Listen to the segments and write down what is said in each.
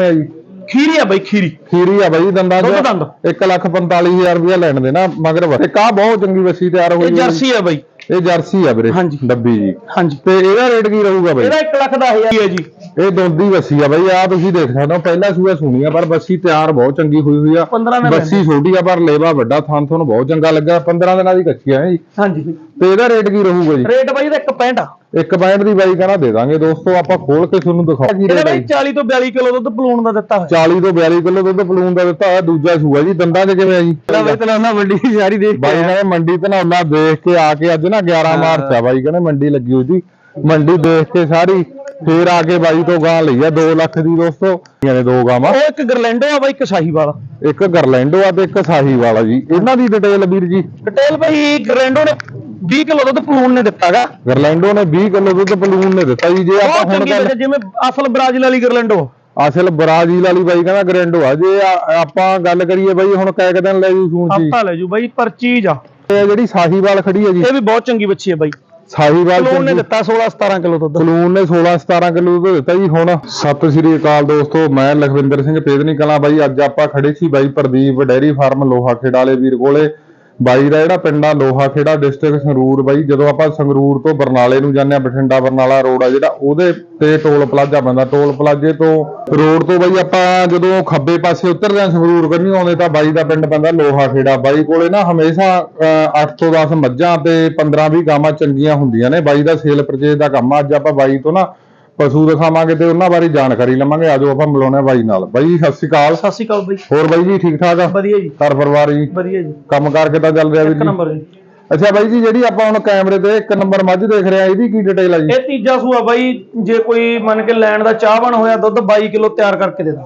ਕਿਵੇਂ ਆ ਜੀ? ਖੀਰੀ ਆ ਬਾਈ ਖੀਰੀ। ਖੀਰੀ ਆ ਬਾਈ ਦੰਦਾਂ ਦੁੱਧ ਦੰਦ। 1 ਲੱਖ 45000 ਰੁਪਇਆ ਲੈਣ ਦੇ ਨਾ ਮਗਰ ਵਾ- ਤੇ ਕਾ ਬਹੁਤ ਚੰਗੀ ਵੱਛੀ ਤਿਆਰ ਹੋਈ ਇਹ। ਜਰਸੀ ਆ ਬਾਈ। ਇਹ ਜਰਸੀ ਆ ਵੀਰੇ ਹਾਂਜੀ। ਡੱਬੀ ਜੀ। ਹਾਂਜੀ। ਤੇ ਇਹਦਾ ਰੇਟ ਕੀ ਰਹੂਗਾ ਬਾਈ? ਇਹਦਾ 1 ਲੱਖ ਦਾ ਹਜ਼ਾਰ। ਹੈ ਜੀ? ਇਹ ਦੋਂਦੀ ਵੱਛੀ ਆ ਬਾਈ ਆ ਤੁਸੀਂ ਦੇਖ ਸਕਦੇ ਹੋ ਪਹਿਲਾ ਸੂਆ ਸੁਣੀ ਆ ਪਰ ਵੱਛੀ ਤਿਆਰ ਬਹੁਤ ਚੰਗੀ ਹੋਈ ਹੋਈ ਆ। 15 ਦਿਨ ਵੱਛੀ ਛੋਟੀ ਆ ਪਰ ਲੇਵਾ ਵੱਡਾ ਥਾਂ ਤੁਹਾਨੂੰ ਬਹੁਤ ਚੰਗਾ ਲੱਗਾ। 15 ਦਿਨਾਂ ਦੀ ਕੱਚੀ ਆ ਜੀ। ਹਾਂਜੀ। ਤੇ ਇਹਦਾ ਰੇਟ ਕੀ ਰਹੂਗਾ ਜੀ? ਰੇਟ ਬਾਈ ਦਾ 1.65 ਆ। ਇੱਕ ਪੁਆਇੰਟ ਦੀ ਬਾਈ ਕਹਿੰਦਾ ਦੇ ਦਾਂਗੇ। ਦੋਸਤੋ ਆਪਾਂ ਖੋਲ ਕੇ ਤੁਹਾਨੂੰ ਦਿਖਾਓ ਕੀ ਇਹਦਾ ਬਾਈ 40 ਤੋਂ 42 ਕਿਲੋ ਦੁੱਧ ਪਲੂਣ ਦਾ ਦਿੱਤਾ ਹੋਇਆ। 40 ਤੋਂ 42 ਕਿਲੋ ਦੁੱਧ ਪਲੂਨ ਦਾ ਦਿੱਤਾ ਹੋਇਆ। ਦੂਜਾ ਸੂਆ ਜੀ ਦੰਦਾਂ 'ਚ ਕਿਵੇਂ ਆ ਜੀ? ਬਾਈ ਤਲਾਨਾ ਮੰਡੀ ਦੀ ਸਾਰੀ ਦੇਖ ਬਾਈ ਕਹਿੰਦੇ ਮੰਡੀ ਧਨੌਲਾ ਦੇਖ ਕੇ ਆ ਕੇ ਅੱਜ ਨਾ 11 ਮਾਰਚ ਆ ਬਾਈ। ਕਹਿੰਦੇ ਮੰਡੀ ਲੱਗੀ ਹੋਈ ਸੀ। ਮੰਡੀ ਦੇਖ ਕੇ ਸਾਰੀ ਫੇਰ ਆ ਕੇ ਬਾਈ ਤੋਂ ਗਾਂ ਲਈ ਆ 2 ਲੱਖ ਦੀ ਦੋਸਤੋ। ਇਹਨੇ ਦੋ ਗਾਵਾਂ। ਉਹ ਇੱਕ ਗਰਲੈਂਡੋ ਆ ਬਾਈ ਇੱਕ ਸਾਹੀਵਾਲ ਇੱਕ ਗਰਲੈਂਡੋ ਆ ਤੇ ਇੱਕ ਸਾਹੀਵਾਲ ਆ ਜੀ। ਇਹਨਾਂ ਦੀ ਡਿਟੇਲ ਵੀਰ ਜੀ। ਡਿਟੇਲ ਬਾਈ ਗਰਲੈਂਡੋ ਨੇ 20 ਕਿਲੋ ਦੁੱਧ ਪਲੂਣ ਨੇ ਦਿੱਤਾਗਾ। ਗਰਲੈਂਡੋ ਨੇ 20 ਕਿਲੋ ਦੁੱਧ ਪਲੂਨ ਨੇ ਦਿੱਤਾ ਜੀ। ਜੇ ਆਪਾਂ ਹੁਣ ਗੱਲ ਜਿਵੇਂ ਅਸਲ ਬ੍ਰਾਜ਼ੀਲ ਵਾਲੀ ਗਰਲੈਂਡੋ। ਅਸਲ ਬਰਾਜ਼ੀਲ ਵਾਲੀ ਬਾਈ ਕਹਿੰਦਾ ਗਰੈਂਡੋ ਆ। ਜੇ ਆਪਾਂ ਗੱਲ ਕਰੀਏ ਬਾਈ ਹੁਣ ਕੈ ਕੁ ਦਿਨ ਲੈ ਜੂ ਸੂਣ ਜੀ। ਹਫਤਾ ਲੈ ਜੂ ਬਾਈ ਪਰ ਚੀਜ਼ ਆ ਇਹ ਜਿਹੜੀ ਸਾਹੀਵਾਲ ਖੜੀ ਹੈ ਜੀ। ਇਹ ਵੀ ਬਹੁਤ ਚੰਗੀ ਬੱਚੀ ਹੈ ਬਾਈ। ਸਾਹੀਵਾਲ ਪਲੂਣ ਨੇ ਦਿੱਤਾ 16 17 ਕਿਲੋ ਦੁੱਧ। ਸਲੂਨ ਨੇ 16 17 ਕਿਲੋ ਦੁੱਧ ਦਿੱਤਾ ਜੀ। ਹੁਣ ਸਤਿ ਸ੍ਰੀ ਅਕਾਲ ਦੋਸਤੋ ਮੈਂ ਲਖਵਿੰਦਰ ਸਿੰਘ ਪੇਦਨੀ ਕਲਾਂ ਬਾਈ। ਅੱਜ ਆਪਾਂ ਖੜੇ ਸੀ ਬਾਈ ਪ੍ਰਦੀਪ ਡੈਰੀ ਫਾਰਮ ਲੋਹਾ ਖੇੜਾ ਵਾਲੇ ਵੀਰ ਕੋਲੇ। ਬਾਈ ਦਾ ਜਿਹੜਾ ਪਿੰਡ ਆ, ਲੋਹਾ ਖੇੜਾ ਡਿਸਟ੍ਰਿਕਟ ਸੰਗਰੂਰ ਬਾਈ, ਜਦੋਂ ਆਪਾਂ ਸੰਗਰੂਰ ਤੋਂ ਬਰਨਾਲੇ ਨੂੰ ਜਾਂਦੇ ਆ ਬਠਿੰਡਾ ਬਰਨਾਲਾ ਰੋਡ ਆ ਜਿਹੜਾ, ਉਹਦੇ ਤੇ ਟੋਲ ਪਲਾਜ਼ਾ ਪੈਂਦਾ। ਟੋਲ ਪਲਾਜ਼ੇ ਤੋਂ ਰੋਡ ਤੋਂ ਬਾਈ ਆਪਾਂ ਜਦੋਂ ਖੱਬੇ ਪਾਸੇ ਉਤਰਦੇ ਆ ਸੰਗਰੂਰ ਕੰਨੀ ਆਉਂਦੇ, ਤਾਂ ਬਾਈ ਦਾ ਪਿੰਡ ਪੈਂਦਾ ਲੋਹਾ ਖੇੜਾ। ਬਾਈ ਕੋਲੇ ਨਾ ਹਮੇਸ਼ਾ 8 ਤੋਂ 10 ਮੱਝਾਂ ਤੇ 15 20 ਗਾਵਾਂ ਚੰਗੀਆਂ ਹੁੰਦੀਆਂ ਨੇ। ਬਾਈ ਦਾ ਸੇਲ ਪਰਚੇਜ ਦਾ ਕੰਮ ਆ। ਅੱਜ ਆਪਾਂ ਬਾਈ ਤੋਂ ਨਾ ਪਸ਼ੂ ਦਿਖਾਵਾਂਗੇ ਤੇ ਉਹਨਾਂ ਬਾਰੇ ਜਾਣਕਾਰੀ ਲਵਾਂਗੇ। ਆਜੋ ਆਪਾਂ ਮਿਲਾਉਣੇ ਬਾਈ ਨਾਲ। ਬਾਈ ਸਤਿ ਸ਼੍ਰੀ ਅਕਾਲ। ਸਤਿ ਸ਼੍ਰੀ ਅਕਾਲ ਬਾਈ। ਹੋਰ ਬਾਈ ਜੀ ਠੀਕ ਠਾਕ ਆ? ਵਧੀਆ ਜੀ। ਘਰ ਪਰਿਵਾਰ ਜੀ? ਵਧੀਆ ਜੀ। ਕੰਮ ਕਾਰ ਕਿੱਦਾਂ ਚੱਲ ਰਿਹਾ ਵੀਰ ਇੱਕ ਨੰਬਰ ਜੀ। ਅੱਛਾ ਬਾਈ ਜੀ ਜਿਹੜੀ ਆਪਾਂ ਹੁਣ ਕੈਮਰੇ ਤੇ ਇੱਕ ਨੰਬਰ ਮੱਝ ਦੇਖ ਰਹੇ ਇਹਦੀ ਕੀ ਡਿਟੇਲ ਆ ਜੀ? ਇਹ ਤੀਜਾ ਸੂਆ ਬਾਈ ਜੇ ਕੋਈ ਮੰਨ ਕੇ ਲੈਣ ਦਾ ਚਾਹਵਣ ਹੋਇਆ ਦੁੱਧ 22 ਕਿਲੋ ਤਿਆਰ ਕਰਕੇ ਦੇ ਦਾਂ।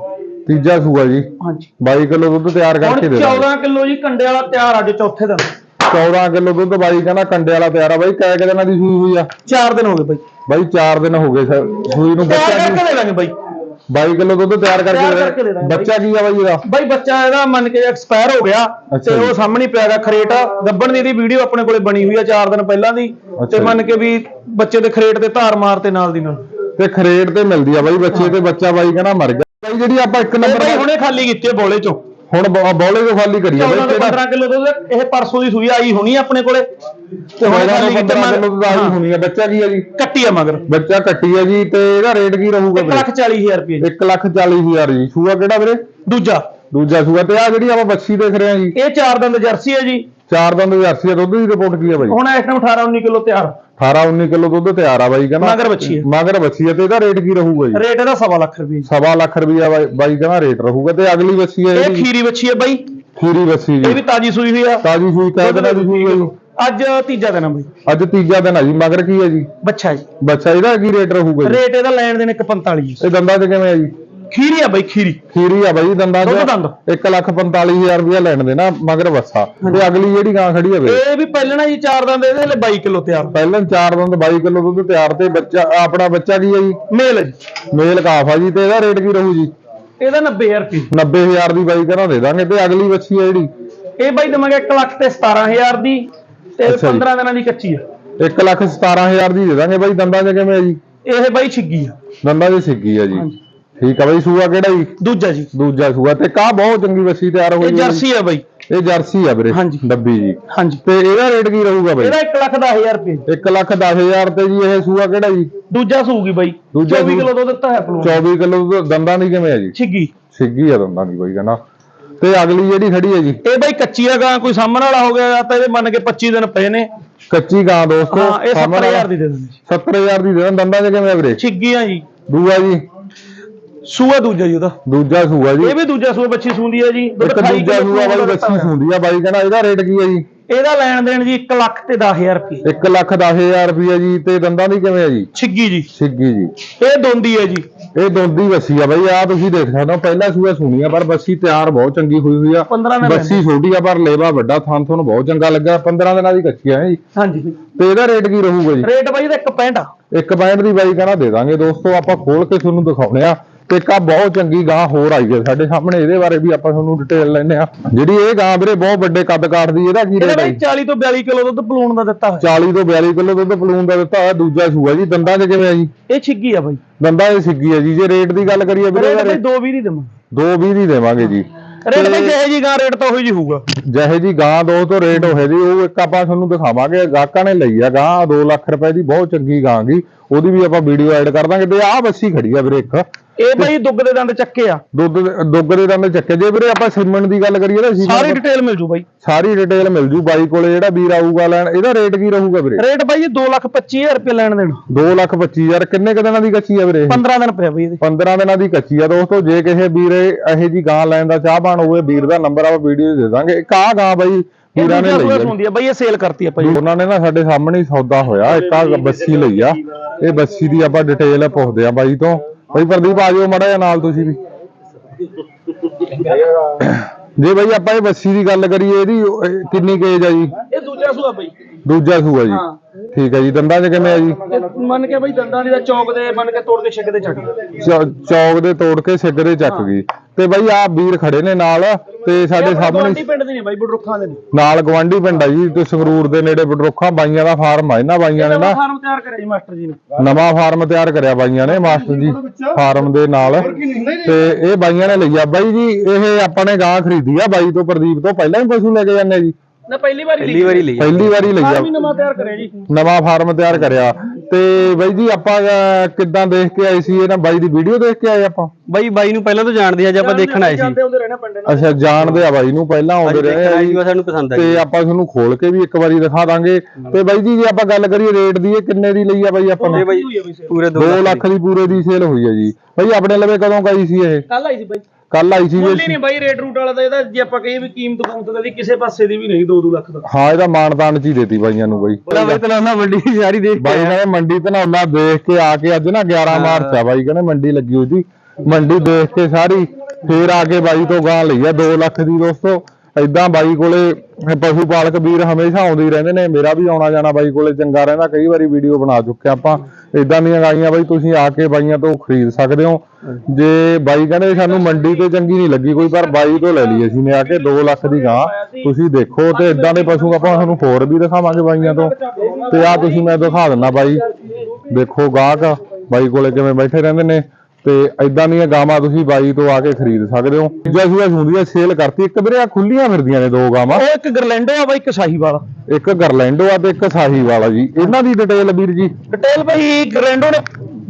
ਤੀਜਾ ਸੂਆ ਜੀ। ਹਾਂਜੀ। 22 ਕਿਲੋ ਦੁੱਧ ਤਿਆਰ ਕਰਕੇ ਦੇ ਦਾਂਗੇ। 14 ਕਿਲੋ ਜੀ ਕੰਡੇ ਵਾਲਾ ਤਿਆਰ ਅੱਜ ਚੌਥੇ ਦਿਨ। 14 ਕਿਲੋ ਦੁੱਧ ਬਾਈ ਕਹਿੰਦਾ ਕੰਡੇ ਵਾਲਾ ਤਿਆਰ ਆ ਬਾਈ ਕੈ ਕਿ ਦਿਨਾਂ ਦੀ ਸੂਈ ਹੋਈ ਆ? 4 ਦਿਨ ਹੋ ਗਏ ਬਾਈ। ਬਾਈ 4 ਦਿਨ ਹੋ ਗਏ ਸਰ ਸੂਈ ਨੂੰ ਤਿਆਰ ਬੱਚਾ ਕਰਕੇ ਦੇ ਦਾਂਗੇ ਬਾਈ। 22 ਕਿਲੋ ਦੁੱਧ ਤਿਆਰ ਤਿਆਰ ਕਰਕੇ ਕਰਕੇ ਦੇ ਦੇ ਦਾਂਗੇ ਬੱਚਾ ਕੀ ਆ ਬਾਈ ਇਹਦਾ? ਬਾਈ ਬੱਚਾ ਇਹਦਾ ਮੰਨ ਕੇ ਐਕਸਪਾਇਰ ਹੋ ਗਿਆ ਅੱਛਾ ਤੇ ਜੀ। ਉਹ ਸਾਹਮਣੇ ਪਿਆਗਾ ਖਰੇਟ। ਗੱਬਣ ਦੀ ਇਹਦੀ ਵੀਡੀਓ ਆਪਣੇ ਕੋਲੇ ਬਣੀ ਹੋਈ ਆ 4 ਦਿਨ ਪਹਿਲਾਂ ਦੀ। ਅੱਛਾ ਤੇ। ਮੰਨ ਕੇ ਵੀ ਬੱਚੇ ਦੇ ਖਰੇਟ ਤੇ ਧਾਰ ਮਾਰਤੇ ਨਾਲ ਦੀ ਨਾਲ। ਤੇ ਖਰੇਟ ਤੇ ਮਿਲਦੀ ਆ ਬਾਈ ਬੱਚੇ ਤੇ ਬੱਚਾ ਬਾਈ ਕਹਿੰਦਾ ਮਰ ਗਿਆ। ਬਾਈ ਜਿਹੜੀ ਆਪਾਂ ਇੱਕ ਨੰਬਰ ਬਾਈ ਹੁਣੇ ਖਾਲੀ ਕੀਤੀ ਬੋਲੇ ਚੋਂ। ਹੁਣ ਬੌਲੇ ਤੋਂ ਖਾਲੀ ਕਰੀਏ 14 ਬਾਈ ਤੋਂ ਕਿਹੜਾ? 15 ਕਿਲੋ ਦੁੱਧ ਇਹ ਪਰਸੋਂ ਦੀ ਸੂਈ ਆਈ ਹੋਣੀ ਆ ਆਪਣੇ ਕੋਲੇ। ਤੇ ਹੁਣ 14 ਤੋਂ ਖਾਲੀ ਕੀਤੀ 15 ਕਿਲੋ ਦੁੱਧ ਹੋਣੀ ਆ ਬੱਚਾ ਕੀ ਆ ਜੀ? ਕੱਟੀ ਆ ਮਗਰ। ਬੱਚਾ ਕੱਟੀ ਆ ਜੀ ਤੇ ਇਹਦਾ ਰੇਟ ਕੀ ਰਹੂਗਾ 1 ਲੱਖ 40 ਹਜ਼ਾਰ ਰੁਪਏ ਜੀ। 1 ਲੱਖ 40 ਹਜ਼ਾਰ ਜੀ। ਸੂਆ ਕਿਹੜਾ ਵੀਰੇ? ਦੂਜਾ। ਦੂਜਾ ਸੂਆ ਤੇ ਆ ਜਿਹੜੀ ਆਪਾਂ ਬੱਚੀ ਦੇਖ ਰਹੇ ਆ ਜੀ। ਇਹ 4 ਦਿਨ ਦਾ ਜਰਸੀ ਹੈ ਜੀ। ਚਾਰ ਦੰਦ ਜਰਸੀ ਆ ਦੁੱਧ ਦੀ ਰਿਪੋਰਟ ਕੀ ਆ ਬਾਈ? ਹੁਣ ਇਸ ਟਾਈਮ 18 19 ਕਿਲੋ ਤਿਆਰ। 18 19 ਕਿਲੋ ਦੁੱਧ ਤਿਆਰ ਆ ਬਾਈ ਕਹਿੰਦਾ। ਮਗਰ ਵੱਛੀ ਆ। ਮਗਰ ਬੱਚੀ ਆ ਤੇ ਇਹਦਾ ਰੇਟ ਕੀ ਰਹੂਗਾ ਜੀ? ਰੇਟ ਇਹਦਾ ਸਵਾ ਲੱਖ ਰੁਪਏ ਜੀ। ਸਵਾ ਲੱਖ ਰੁਪਈਆ ਬਾਈ ਬਾਈ ਕਹਿੰਦਾ ਰੇਟ ਰਹੂਗਾ ਤੇ ਅਗਲੀ ਬੱਚੀ ਆ ਇਹ ਖੀਰੀ ਬੱਚੀ ਹੈ ਬਾਈ। ਖੀਰੀ ਬੱਚੀ ਇਹ ਵੀ ਜੀ ਤਾਜੀ ਸੂਈ ਹੋਈ ਆ। ਤਾਜੀ ਸੂਈ ਦੇਣਾ ਦੀ ਸੂਈ ਜੀ ਅੱਜ ਤੀਜਾ ਦਿਨ ਆ ਬਾਈ। ਅੱਜ ਤੀਜਾ ਦਿਨ ਆ ਜੀ ਮਗਰ ਕੀ ਆ ਜੀ? ਬੱਚਾ ਜੀ। ਬੱਚਾ ਇਹਦਾ ਕੀ ਰੇਟ ਰਹੂਗਾ ਜੀ? ਰੇਟ ਇਹਦਾ ਲੈਣ ਦੇਣ 145 ਜੀ। ਇਹ ਦੰਦਾਂ 'ਚ ਕਿਵੇਂ ਆ ਜੀ? ਖੀਰੀ ਆ ਬਾਈ ਖੀਰੀ। ਖੀਰੀ ਆ ਬਾਈ ਦੰਦਾਂ ਦੁੱਧ ਦੰਦ। 1 ਲੱਖ 45000 ਰੁਪਇਆ ਲੈਣ ਦੇਣਾ ਮਗਰ ਬੱਸਾ ਤੇ ਅਗਲੀ ਜਿਹੜੀ ਗਾਂ ਖੜੀ ਆ ਬਈ ਇਹ ਵੀ ਪਹਿਲਣਾ ਜੀ 4 ਦਿਨ ਦੇ ਇਹਦੇ ਲਈ 22 ਕਿਲੋ ਤਿਆਰ। ਪਹਿਲਾਂ ਚਾਰ ਦੰਦ 22 ਕਿਲੋ ਦੁੱਧ ਤਿਆਰ ਤੇ ਬੱਚਾ ਆਪਣਾ ਬੱਚਾ ਕੀ ਆ ਜੀ? ਮੇਲ ਜੀ। ਮੇਲ ਕਾਫ ਆ ਜੀ ਤੇ ਇਹਦਾ ਰੇਟ ਕੀ ਰਹੂ ਜੀ? ਇਹਦਾ 90000 ਰੁਪਏ। 90000 ਦੀ ਬਾਈ ਕਹਿੰਦਾ ਦੇ ਦਾਂਗੇ ਤੇ ਅਗਲੀ ਬੱਚੀ ਆ ਜਿਹੜੀ? ਇਹ ਬਾਈ ਦਵਾਂਗੇ 1 ਲੱਖ ਤੇ 17000 ਦੀ ਤੇ ਅੱਛਾ ਜੀ। 15 ਦਿਨਾਂ ਦੀ ਕੱਚੀ ਆ। 1 ਲੱਖ 17000 ਦੀ ਦੇ ਦਾਂਗੇ ਬਾਈ ਦੰਦਾਂ 'ਚ ਕਿਵੇਂ ਆ ਜੀ? ਇਹ ਬਾਈ ਛਿੱਗੀ ਆ। ਦੰਦਾਂ 'ਚ ਸਿੱਗੀ ਆ ਜੀ। ਠੀਕ ਆ ਬਾਈ ਸੂਆ ਕਿਹੜਾ ਜੀ? ਦੂਜਾ ਜੀ। ਦੂਜਾ ਸੂਆ। ਤੇ ਕਾ ਬਹੁਤ ਚੰਗੀ ਬੱਚੀ ਤਿਆਰ ਹੋਈ ਇਹ ਜੀ। ਜਰਸੀ ਆ ਬਾਈ। ਇਹ ਜਰਸੀ ਆ ਵੀਰੇ ਹਾਂਜੀ। ਡੱਬੀ ਜੀ। ਹਾਂਜੀ। ਤੇ ਇਹਦਾ ਰੇਟ ਕੀ ਰਹੂਗਾ ਬਾਈ? ਇਹਦਾ 1 ਲੱਖ 10000 ਰੁਪਏ। 1 ਲੱਖ 10000 ਤੇ ਜੀ ਇਹ ਸੂਆ ਕਿਹੜਾ ਜੀ? ਦੂਜਾ ਸੂਗੀ ਬਾਈ। ਦੂਜਾ 24 ਸੂ- ਕਿਲੋ ਦੁੱਧ ਦਿੱਤਾ ਹੈ ਪਲੂ 24 ਕਿਲੋ ਦੰਦਾਂ ਦੀ ਕਿਵੇਂ ਆ ਜੀ? ਛਿੱਗੀ। ਸਿੱਗੀ ਆ ਦੰਦਾਂ ਦੀ ਬਾਈ ਕਹਿੰਦਾ। ਤੇ ਅਗਲੀ ਜਿਹੜੀ ਖੜੀ ਹੈ ਜੀ? ਇਹ ਬਾਈ ਕੱਚੀ ਆ ਗਾਂ ਕੋਈ ਸਾਹਮਣ ਵਾਲਾ ਹੋ ਗਿਆ ਤਾਂ ਇਹਦੇ ਮੰਨ ਕੇ 25 ਦਿਨ ਪਏ ਨੇ। ਕੱਚੀ ਗਾਂ ਦੋਸਤੋ ਹਾਂ ਇਹ ਸਾਹਮਣੇ 70000 ਦੀ ਦੇ ਦਿੰਦੇ ਜੀ। 70000 ਦੀ ਦੇ ਦਾਂ ਦੰਦਾਂ 'ਚ ਕਿਵੇਂ ਆ ਵੀਰੇ? ਛਿੱਗੀ ਆ ਜੀ। ਦੂਆ ਜੀ? ਸੂਆ ਦੂਜਾ ਜੀ ਉਹਦਾ। ਦੂਜਾ ਸੂਆ ਜੀ। ਇਹ ਵੀ ਦੂਜਾ ਸੂਆ ਬੱਚੀ ਸੂੰਦੀ ਹੈ ਜੀ। ਇੱਕ 28 ਦੂਜਾ ਸੂਆ ਬਾਈ ਦੁੱਧ ਬੱਚੀ ਹੁੰਦੀ ਆ ਬਾਈ ਕਹਿੰਦਾ ਇਹਦਾ ਰੇਟ ਕੀ ਹੈ ਜੀ? ਇਹਦਾ ਲੈਣ ਦੇਣ ਜੀ 1 ਲੱਖ ਤੇ 10000 ਰੁਪਏ। 1 ਲੱਖ 10000 ਰੁਪਏ ਜੀ ਤੇ ਦੰਦਾਂ ਦੀ ਕਿਵੇਂ ਆ ਜੀ? ਛਿੱਗੀ ਜੀ। ਸਿੱਗੀ ਜੀ। ਇਹ ਦੋਂਦੀ ਹੈ ਜੀ। ਇਹ ਦੋਂਦੀ ਬੱਸੀ ਆ ਬਾਈ ਆ ਤੁਸੀਂ ਦੇਖ ਸਕਦੇ ਹੋ ਪਹਿਲਾ ਸੂਆ ਸੁਣੀ ਆ ਪਰ ਬੱਸੀ ਤਿਆਰ ਬਹੁਤ ਚੰਗੀ ਹੋਈ ਹੋਈ ਆ। 15 ਦਿਨ ਬੱਸੀ ਛੋਟੀ ਆ ਪਰ ਲੇਵਾ ਵੱਡਾ ਥਾਂ ਤੁਹਾਨੂੰ ਬਹੁਤ ਚੰਗਾ ਲੱਗਾ। 15 ਦਿਨਾਂ ਦੀ ਕੱਚੀ ਆ ਜੀ। ਹਾਂਜੀ। ਤੇ ਇਹਦਾ ਰੇਟ ਕੀ ਰਹੂਗਾ ਜੀ? ਰੇਟ ਬਾਈ ਦਾ 1.65 ਆ। ਇੱਕ ਪੁਆਇੰਟ ਦੀ ਬਾਈ ਕਹਿੰਦਾ ਦੇ ਦਾਂਗੇ ਦੋਸਤੋ ਆਪਾਂ ਖੋਲ ਕੇ ਤੁਹਾਨੂੰ ਦਿਖਾਉਣੇ ਆ। ਤੇ ਇੱਕ ਆ ਬਹੁਤ ਚੰਗੀ ਗਾਂ ਹੋਰ ਆਈ ਹੈ ਸਾਡੇ ਸਾਹਮਣੇ ਇਹਦੇ ਬਾਰੇ ਵੀ ਆਪਾਂ ਤੁਹਾਨੂੰ ਡਿਟੇਲ ਲੈਣੇ ਆ ਜਿਹੜੀ ਇਹ ਗਾਂ ਵੀਰੇ ਬਹੁਤ ਵੱਡੇ ਕੱਦ ਕਾਠ ਦੀ ਇਹਦਾ ਕੀ ਰੇਟ ਹੈ ਬਾਈ 40 ਤੋਂ 42 ਕਿਲੋ ਦੁੱਧ ਪਲੂਣ ਦਾ ਦਿੱਤਾ ਹੋਇਆ। 40 ਤੋਂ 42 ਕਿਲੋ ਦੁੱਧ ਪਲੂਨ ਦਾ ਦਿੱਤਾ ਹੋਇਆ ਦੂਜਾ ਸੂਆ ਜੀ ਦੰਦਾਂ 'ਚ ਕਿਵੇਂ ਆ ਜੀ? ਇਹ ਛਿੱਗੀ ਆ ਬਾਈ। ਦੰਦਾਂ 'ਚ ਸਿੱਗੀ ਹੈ ਜੀ ਜੇ ਰੇਟ ਦੀ ਗੱਲ ਕਰੀਏ ਵੀਰੇ ਰੇਟ ਇਹਦਾ ਬਾਈ ਰੇਟ 220 ਦੀ ਦੇਵਾਂ 220 ਦੀ ਦੇਵਾਂਗੇ ਜੀ। ਰੇਟ ਬਾਈ ਜਿਹੇ ਜੀ ਗਾਂ ਰੇਟ ਤਾਂ ਉਹੀ ਜੀ ਹੋਊਗਾ। ਜਿਹੇ ਜੀ ਗਾਂ ਦੋ ਤੋਂ ਰੇਟ ਹੋਏ ਜੀ ਉਹ ਇੱਕ ਆਪਾਂ ਤੁਹਾਨੂੰ ਦਿਖਾਵਾਂਗੇ ਗਾਹਕਾਂ ਨੇ ਲਈ ਆ ਗਾਂ 2 ਲੱਖ ਰੁਪਏ ਦੀ ਬਹੁਤ ਚੰਗੀ ਗਾਂ ਗੀ। ਉਹਦੀ ਵੀ ਆਪਾਂ ਵੀਡੀਓ ਐਡ ਕਰ ਦਾਂਗੇ ਤੇ ਆਹ ਬੱਸੀ ਖੜੀ ਆ ਵੀਰੇ ਇੱਕ। ਇਹ ਬਾਈ ਦੁੱਗ ਦੇ ਦੰਦ ਚੱਕੇ ਆ। ਦੁੱਧ ਦੁੱਗ ਦੇ ਦੰਦ ਚੱਕੇ। ਜੇ ਵੀਰੇ ਆਪਾਂ ਸਿਮਣ ਦੀ ਗੱਲ ਕਰੀਏ ਤਾਂ ਸੀਮਨ ਸਾਰੀ ਡਿਟੇਲ ਮਿਲ ਜੂ ਬਾਈ। ਸਾਰੀ ਡਿਟੇਲ ਮਿਲ ਜੂ ਬਾਈ ਕੋਲੇ ਜਿਹੜਾ ਵੀਰ ਆਊਗਾ ਲੈਣ। ਇਹਦਾ ਰੇਟ ਕੀ ਰਹੂਗਾ ਵੀਰੇ? ਰੇਟ ਬਾਈ ਇਹ 225000 ਰੁਪਏ ਲੈਣ ਦੇਣ। 2 ਲੱਖ 25000 ਕਿੰਨੇ ਕੁ ਦਿਨਾਂ ਦੀ ਕੱਚੀ ਆ ਵੀਰੇ ਇਹ? 15 ਦਿਨ ਪਿਆ ਬਾਈ ਇਹਦੇ। 15 ਦਿਨਾਂ ਦੀ ਕੱਚੀ ਆ ਦੋਸਤੋ। ਜੇ ਕਿਸੇ ਵੀਰੇ ਇਹੋ ਜੀ ਗਾਂ ਲੈਣ ਦਾ ਚਾਹਵਾਨ ਹੋਵੇ ਵੀਰ ਦਾ ਨੰਬਰ ਆਪਾਂ ਵੀਡੀਓ ਦੇ ਦਾਂਗੇ। ਇੱਕ ਆ ਗਾਂ ਬਾਈ ਵੀਰਾਂ ਨੇ ਲਈ ਹੁੰਦੀ ਆ ਬਾਈ ਇਹ ਸੇਲ ਕਰਤੀ ਆਪਾਂ ਉਹਨਾਂ ਨੇ ਨਾ ਸਾਡੇ ਸਾਹਮਣੇ ਹੀ ਸੌਦਾ ਹੋਇਆ। ਇੱਕ ਆ ਬੱਸੀ ਲਈ ਆ। ਇਹ ਬੱਸੀ ਦੀ ਆਪਾਂ ਡਿਟੇਲ ਪੁੱਛਦੇ ਆ ਬਾਈ ਤੋਂ। ਬਾਈ ਪ੍ਰਦੀਪ ਆ ਜਾਓ ਮੜਾ ਨਾਲ ਤੁਸੀਂ ਵੀ। ਜੇ ਬਾਈ ਆਪਾਂ ਇਹ ਬੱਸੀ ਦੀ ਗੱਲ ਕਰੀਏ ਇਹਦੀ ਕਿੰਨੀ ਕੇਜ ਆ ਜੀ? ਇਹ ਦੂਜਾ ਸੂਆ ਬਾਈ। ਦੂਜਾ ਸੂਆ ਜੀ। ਠੀਕ ਹੈ ਜੀ ਦੰਦਾਂ 'ਚ ਕਿਵੇਂ ਆ ਜੀ? ਇਹ ਮੰਨ ਕੇ ਬਾਈ ਦੰਦਾਂ ਦੀ ਦਾ ਚੌਕ ਦੇ ਮੰਨ ਕੇ ਤੋੜ ਕੇ ਛਿੱਕ ਦੇ ਚੱਕ ਚੌ- ਚੌਕ ਦੇ ਤੋੜ ਕੇ ਸਿੱਗ ਦੇ ਚੱਕ ਗਈ। ਤੇ ਬਾਈ ਆ ਵੀਰ ਖੜੇ ਨੇ ਨਾਲ ਤੇ ਸਾਡੇ ਸਾਹਮਣੇ ਪਿੰਡ ਦੀ ਨਹੀਂ ਬਾਈ ਬਡਰੁੱਖਾਂ ਦੇ ਨੇ। ਨਾਲ ਗਵਾਂਢੀ ਪਿੰਡ ਆ ਜੀ ਤੇ ਸੰਗਰੂਰ ਦੇ ਨੇੜੇ ਬਡਰੋਖਾ ਬਾਈਆਂ ਦਾ ਫਾਰਮ ਆ ਇਹਨਾਂ ਬਾਈਆਂ ਨੇ ਨਾ ਫਾਰਮ ਤਿਆਰ ਕਰਿਆ ਜੀ ਮਾਸਟਰ ਜੀ ਨੇ। ਨਵਾਂ ਫਾਰਮ ਤਿਆਰ ਕਰਿਆ ਬਾਈਆਂ ਨੇ ਮਾਸਟਰ ਜੀ ਫਾਰਮ ਦੇ ਨਾਲ। ਤੇ ਇਹ ਬਾਈਆਂ ਨੇ ਲਈ ਆ। ਬਾਈ ਜੀ ਇਹ ਆਪਾਂ ਨੇ ਗਾਂ ਖਰੀਦੀ ਆ ਬਾਈ ਤੋਂ ਪ੍ਰਦੀਪ ਤੋਂ ਪਹਿਲਾਂ ਹੀ ਪਸ਼ੂ ਲੈ ਕੇ ਜਾਂਦੇ ਆ ਜੀ। ਨਾ ਪਹਿਲੀ ਵਾਰੀ ਪਹਿਲੀ ਵਾਰੀ ਲਈ ਪਹਿਲੀ ਵਾਰੀ ਲਈ ਆ। ਫਾਰਮ ਹੀ ਨਵਾਂ ਤਿਆਰ ਕਰਿਆ ਜੀ। ਨਵਾਂ ਫਾਰਮ ਤਿਆਰ ਕਰਿਆ। ਤੇ ਬਾਈ ਜੀ ਆਪਾਂ ਅਹ, ਕਿੱਦਾਂ ਦੇਖ ਕੇ ਆਏ ਸੀ? ਇਹਨਾਂ ਬਾਈ ਦੀ ਵੀਡੀਓ ਦੇਖ ਕੇ ਆਏ ਆਪਾਂ? ਬਾਈ ਬਾਈ ਨੂੰ ਪਹਿਲਾਂ ਤੋਂ ਜਾਣਦੇ ਆ ਜੇ ਆਪਾਂ ਦੇਖਣ ਆਏ ਸੀ। ਜਾਂਦੇ ਹੁੰਦੇ ਰਹਿਣਾ ਪਿੰਡ ਨਾਲ। ਅੱਛਾ ਜਾਣਦੇ ਆ ਬਾਈ ਨੂੰ ਪਹਿਲਾਂ ਆਉਂਦੇ ਰਹੇ ਦੇਖਣ ਆ ਆਏ ਜੀ। ਸੀ ਸਾਨੂੰ ਪਸੰਦ ਆਈ ਤੇ ਆਪਾਂ ਤੁਹਾਨੂੰ ਖੋਲ ਕੇ ਵੀ ਇੱਕ ਵਾਰੀ ਦਿਖਾ ਦਾਂਗੇ। ਤੇ ਬਾਈ ਜੀ ਜੇ ਆਪਾਂ ਗੱਲ ਕਰੀਏ ਰੇਟ ਦੀ ਇਹ ਕਿੰਨੇ ਦੀ ਲਈ ਆ ਬਾਈ ਆਪਾਂ ਨੇ? ਇਹ ਬਾਈ ਹੋਈ ਆ ਬਾਈ ਸੇਲ ਪੂਰੇ 2 2 ਲੱਖ ਦੀ ਪੂਰੇ ਦੀ ਸੇਲ ਹੋਈ ਹੈ ਜੀ। ਬਾਈ ਆਪਣੇ ਲਵੇ ਕਦੋਂ ਗਈ ਸੀ ਇਹ? ਕੱਲ ਆਈ ਸੀ ਬਾਈ। ਕੱਲ ਆਈ ਸੀ ਮੁੱਲ ਹੀ ਨਹੀਂ ਬਾਈ ਰੇਟ ਰੂਟ ਵਾਲਾ ਤਾਂ ਇਹਦਾ ਜੇ ਆਪਾਂ ਕਹੀਏ ਵੀ ਕੀਮਤ ਕੂਮਤ ਦੀ ਕਿਸੇ ਪਾਸੇ ਦੀ ਵੀ ਨਹੀਂ 2-2 ਲੱਖ ਦਾ। ਹਾਂ ਇਹਦਾ ਮਾਨਤਾਨ ਚ ਹੀ ਦੇਤੀ ਬਾਈਆਂ ਨੂੰ ਬਾਈ। ਪਹਿਲਾਂ ਬਾਈ ਤਲਾਨਾ ਮੰਡੀ ਸਾਰੀ ਦੇਖ ਕੇ ਬਾਈ ਕਹਿੰਦੇ ਮੰਡੀ ਧਨੌਲਾ ਦੇਖ ਕੇ ਆ ਕੇ ਅੱਜ ਨਾ 11 ਮਾਰਚ ਆ ਬਾਈ ਕਹਿੰਦੇ ਮੰਡੀ ਲੱਗੀ ਹੋਈ ਸੀ। ਮੰਡੀ ਦੇਖ ਕੇ ਸਾਰੀ ਫੇਰ ਆ ਕੇ ਬਾਈ ਤੋਂ ਗਾਂ ਲਈ ਆ 2 ਲੱਖ ਦੀ ਦੋਸਤੋ। ਏਦਾਂ ਬਾਈ ਕੋਲੇ ਪਸ਼ੂ ਪਾਲਕ ਵੀਰ ਹਮੇਸ਼ਾ ਆਉਂਦੇ ਹੀ ਰਹਿੰਦੇ ਨੇ ਮੇਰਾ ਵੀ ਆਉਣਾ ਜਾਣਾ ਬਾਈ ਕੋਲੇ ਚੰਗਾ ਰਹਿੰਦਾ ਕਈ ਵਾਰੀ ਵੀਡੀਓ ਬਣਾ ਚੁੱਕੇ ਆਪਾਂ। ਏਦਾਂ ਦੀਆਂ ਗਾਈਆਂ ਬਾਈ ਤੁਸੀਂ ਆ ਕੇ ਬਾਈਆਂ ਤੋਂ ਖਰੀਦ ਸਕਦੇ ਹੋ। ਜੇ ਬਾਈ ਕਹਿੰਦੇ ਸਾਨੂੰ ਮੰਡੀ ਤੇ ਚੰਗੀ ਨਹੀਂ ਲੱਗੀ ਕੋਈ, ਪਰ ਬਾਈ ਤੋਂ ਲੈ ਲਈ ਅਸੀਂ ਨੇ ਆ ਕੇ 2 ਲੱਖ ਦੀ ਗਾਂ ਤੁਸੀਂ ਦੇਖੋ ਤੇ ਇਦਾਂ ਦੇ ਪਸ਼ੂ ਆਪਾਂ ਤੁਹਾਨੂੰ ਹੋਰ ਵੀ ਦਿਖਾਵਾਂਗੇ ਬਾਈਆਂ ਤੋਂ। ਤੇ ਆ ਤੁਸੀਂ ਮੈਂ ਦਿਖਾ ਦਿੰਦਾ ਬਾਈ। ਦੇਖੋ ਗਾਹਕ ਬਾਈ ਕੋਲੇ ਕਿਵੇਂ ਬੈਠੇ ਰਹਿੰਦੇ ਨੇ। ਤੇ ਇਦਾਂ ਦੀਆਂ ਗਾਵਾਂ ਤੁਸੀਂ ਬਾਈ ਤੋਂ ਆ ਕੇ ਖਰੀਦ ਸਕਦੇ ਹੋ। ਦੂਜਾ ਸੂਆ ਹੁੰਦੀਆਂ ਸੇਲ ਕਰਤੀ। ਇੱਕ ਵੀਰੇ ਆ ਖੁੱਲੀਆਂ ਫਿਰਦੀਆਂ ਨੇ ਦੋ ਗਾਵਾਂ। ਉਹ ਇੱਕ ਗਰਲੈਂਡੋ ਆ ਬਾਈ ਇੱਕ ਸਾਹੀਵਾਲ ਇੱਕ ਗਰਲੈਂਡੋ ਆ ਤੇ ਇੱਕ ਸਾਹੀਵਾਲ ਆ ਜੀ। ਇਹਨਾਂ ਦੀ ਡਿਟੇਲ ਵੀਰ ਜੀ। ਡਿਟੇਲ ਬਾਈ ਗਰਲੈਂਡੋ ਨੇ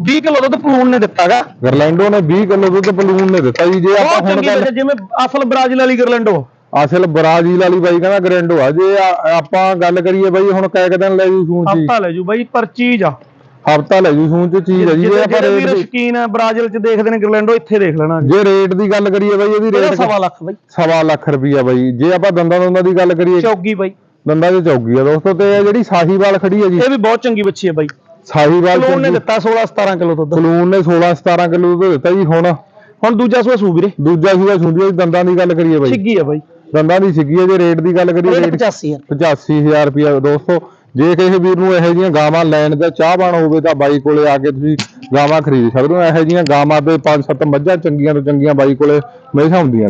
20 ਕਿਲੋ ਦੁੱਧ ਪਲੂਣ ਨੇ ਦਿੱਤਾਗਾ। ਗਰਲੈਂਡੋ ਨੇ 20 ਕਿਲੋ ਦੁੱਧ ਬਲੂਨ ਨੇ ਦਿੱਤਾ ਜੀ। ਜੇ ਆਪਾਂ ਹੁਣ ਗੱਲ ਜਿਵੇਂ ਅਸਲ ਬ੍ਰਾਜ਼ੀਲ ਵਾਲੀ ਗਰਲੈਂਡੋ। ਅਸਲ ਬਰਾਜ਼ੀਲ ਵਾਲੀ ਬਾਈ ਕਹਿੰਦਾ ਗਰੈਂਡੋ ਆ। ਜੇ ਆਪਾਂ ਗੱਲ ਕਰੀਏ ਬਾਈ ਹੁਣ ਕੈ ਕੁ ਦਿਨ ਲੈ ਜੂ ਸੂਣ ਚ ਹਫਤਾ ਲੈ ਜੂ ਬਾਈ ਪਰ ਚੀਜ਼ ਆ। ਹਫਤਾ ਲੈ ਜੂ ਸੂਣ ਚ ਚੀਜ਼ ਆ ਜੀ ਜਿਹੜੇ ਆਪਾਂ ਜਿਹੜੇ ਰੇਟ ਵੀਰ ਦੀ- ਸ਼ਕੀਨ ਆ ਬ੍ਰਾਜ਼ੀਲ ਚ ਦੇਖਦੇ ਨੇ ਗਰਲੈਂਡੋ ਇੱਥੇ ਦੇਖ ਲੈਣਾ ਜੇ। ਰੇਟ ਦੀ ਗੱਲ ਕਰੀਏ ਬਾਈ ਇਹਦੀ ਰੇਟ ਸਵਾ ਲੱਖ ਬਾਈ। ਸਵਾ ਲੱਖ ਰੁਪਈਆ ਬਾਈ। ਜੇ ਆਪਾਂ ਦੰਦਾਂ ਦੰਦਾਂ ਦੀ ਗੱਲ ਕਰੀਏ ਚੌਗੀ ਬਾਈ। ਦੰਦਾਂ 'ਚ ਚੌਗੀ ਆ ਦੋਸਤੋ ਤੇ ਇਹ ਜਿਹੜੀ ਸਾਹੀਵਾਲ ਖੜੀ ਹੈ ਜੀ। ਇਹ ਵੀ ਬਹੁਤ ਚੰਗੀ ਬੱਚੀ ਹੈ ਬਾਈ। ਸਾਹੀਵਾਲ ਪਲੂਣ ਨੇ ਦਿੱਤਾ 16 17 ਕਿਲੋ ਦੁੱਧ। ਬਲੂਨ ਨੇ 16 17 ਕਿਲੋ ਦੁੱਧ ਦਿੱਤਾ ਜੀ ਹੁਣ। ਹੁਣ ਦੂਜਾ ਸੂਆ ਸੂ ਵੀਰੇ। ਦੂਜਾ ਸੂਆ ਸੁੰਦੀ ਦੰਦਾਂ ਦੀ ਗੱਲ ਕਰੀਏ ਬਾਈ। ਛਿੱਗੀ ਆ ਬਾਈ। ਦੰਦਾਂ ਦੀ ਸਿੱਗੀ ਹੈ ਜੇ ਰੇਟ ਦੀ ਗੱਲ ਕਰੀਏ ਰੇਟ ਰੇਟ 85000 85000 ਰੁਪਇਆ ਦੋਸਤੋ। ਜੇ ਕਿਸੇ ਵੀਰ ਨੂੰ ਇਹੋ ਜਿਹੀਆਂ ਗਾਵਾਂ ਲੈਣ ਦਾ ਚਾਹਵਾਨ ਹੋਵੇ ਤਾਂ ਬਾਈ ਕੋਲੇ ਆ ਕੇ ਤੁਸੀਂ ਗਾਵਾਂ ਖਰੀਦ ਸਕਦੇ ਹੋ। ਇਹੋ ਜਿਹੀਆਂ ਗਾਵਾਂ ਤੇ 5-7 ਮੱਝਾਂ ਚੰਗੀਆਂ ਤੋਂ ਚੰਗੀਆਂ ਬਾਈ ਕੋਲੇ ਹਮੇਸ਼ਾ ਹੁੰਦੀਆਂ